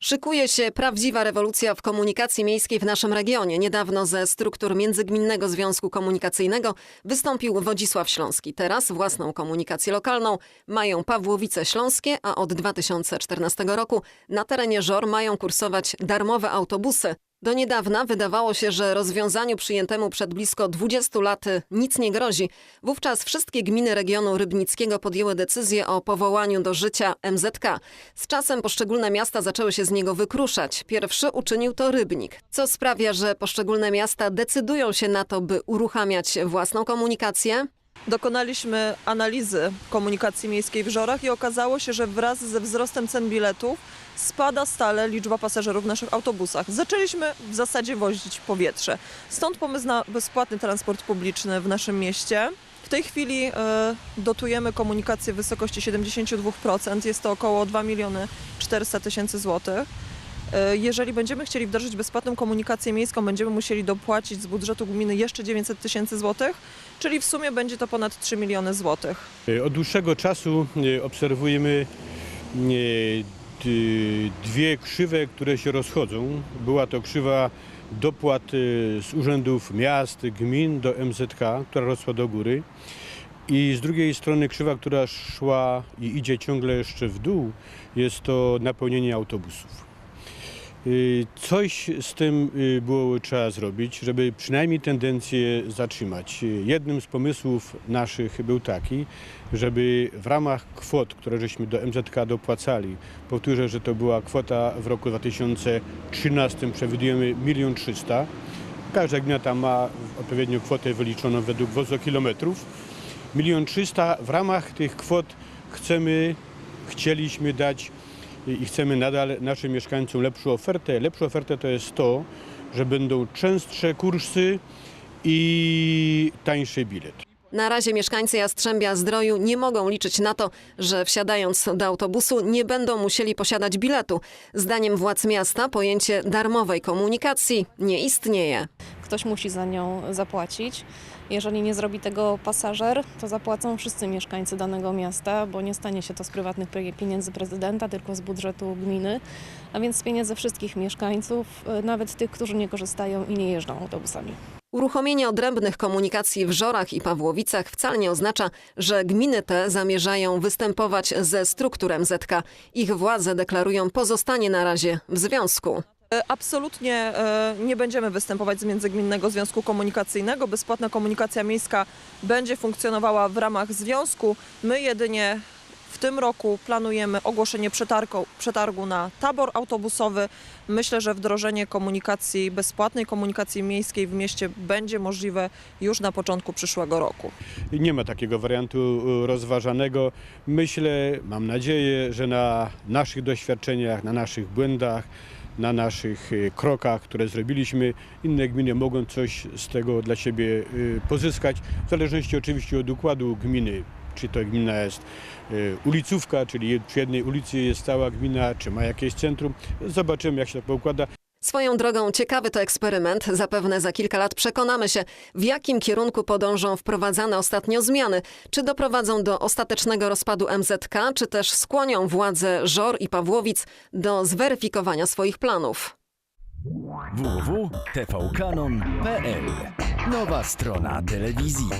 Szykuje się prawdziwa rewolucja w komunikacji miejskiej w naszym regionie. Niedawno ze struktur Międzygminnego Związku Komunikacyjnego wystąpił Wodzisław Śląski. Teraz własną komunikację lokalną mają Pawłowice Śląskie, a od 2014 roku na terenie Żor mają kursować darmowe autobusy. Do niedawna wydawało się, że rozwiązaniu przyjętemu przed blisko 20 laty nic nie grozi. Wówczas wszystkie gminy regionu rybnickiego podjęły decyzję o powołaniu do życia MZK. Z czasem poszczególne miasta zaczęły się z niego wykruszać. Pierwszy uczynił to Rybnik, co sprawia, że poszczególne miasta decydują się na to, by uruchamiać własną komunikację. Dokonaliśmy analizy komunikacji miejskiej w Żorach i okazało się, że wraz ze wzrostem cen biletów spada stale liczba pasażerów w naszych autobusach. Zaczęliśmy w zasadzie wozić powietrze. Stąd pomysł na bezpłatny transport publiczny w naszym mieście. W tej chwili e, dotujemy komunikację w wysokości 72%. Jest to około 2 miliony 400 tysięcy złotych. E, Jeżeli będziemy chcieli wdrożyć bezpłatną komunikację miejską, będziemy musieli dopłacić z budżetu gminy jeszcze 900 tysięcy złotych, czyli w sumie będzie to ponad 3 miliony złotych. E, Od dłuższego czasu e, obserwujemy dwie krzywe, które się rozchodzą. Była to krzywa dopłat z urzędów miast, gmin do MZK, która rosła do góry. I z drugiej strony krzywa, która szła i idzie ciągle jeszcze w dół, jest to napełnienie autobusów. Y, Coś z tym y, było trzeba zrobić, żeby przynajmniej tendencję zatrzymać. Y, Jednym z pomysłów naszych był taki, żeby w ramach kwot, które żeśmy do MZK dopłacali, powtórzę, że to była kwota w roku 2013 przewidujemy 1 300 Każda gmina tam ma odpowiednią kwotę wyliczoną według wozokilometrów. 1 300 w ramach tych kwot chcemy, chcieliśmy dać i chcemy nadal naszym mieszkańcom lepszą ofertę. Lepszą ofertę to jest to, że będą częstsze kursy i tańszy bilet. Na razie mieszkańcy Jastrzębia Zdroju nie mogą liczyć na to, że wsiadając do autobusu nie będą musieli posiadać biletu. Zdaniem władz miasta pojęcie darmowej komunikacji nie istnieje. Ktoś musi za nią zapłacić. Jeżeli nie zrobi tego pasażer, to zapłacą wszyscy mieszkańcy danego miasta, bo nie stanie się to z prywatnych pie- pieniędzy prezydenta, tylko z budżetu gminy, a więc z pieniędzy wszystkich mieszkańców, y, nawet tych, którzy nie korzystają i nie jeżdżą autobusami. Uruchomienie odrębnych komunikacji w Żorach i Pawłowicach wcale nie oznacza, że gminy te zamierzają występować ze struktur MZK. Ich władze deklarują pozostanie na razie w związku. E, Absolutnie e, nie będziemy występować z Międzygminnego Związku Komunikacyjnego. Bezpłatna komunikacja miejska będzie funkcjonowała w ramach związku. My jedynie w tym roku planujemy ogłoszenie przetargu, przetargu na tabor autobusowy. Myślę, że wdrożenie komunikacji, bezpłatnej komunikacji miejskiej w mieście będzie możliwe już na początku przyszłego roku. Nie ma takiego wariantu y, rozważanego. Myślę, mam nadzieję, że na naszych doświadczeniach, na naszych błędach, na naszych y, krokach, które zrobiliśmy, inne gminy mogą coś z tego dla siebie y, pozyskać, w zależności oczywiście od układu gminy. Czy to gmina jest y, ulicówka, czyli przy jednej ulicy jest cała gmina, czy ma jakieś centrum. Zobaczymy, jak się to poukłada. Swoją drogą ciekawy to eksperyment. Zapewne za kilka lat przekonamy się, w jakim kierunku podążą wprowadzane ostatnio zmiany. Czy doprowadzą do ostatecznego rozpadu MZK, czy też skłonią władze Żor i Pawłowic do zweryfikowania swoich planów. www.tvkanon.pl Nowa strona telewizji.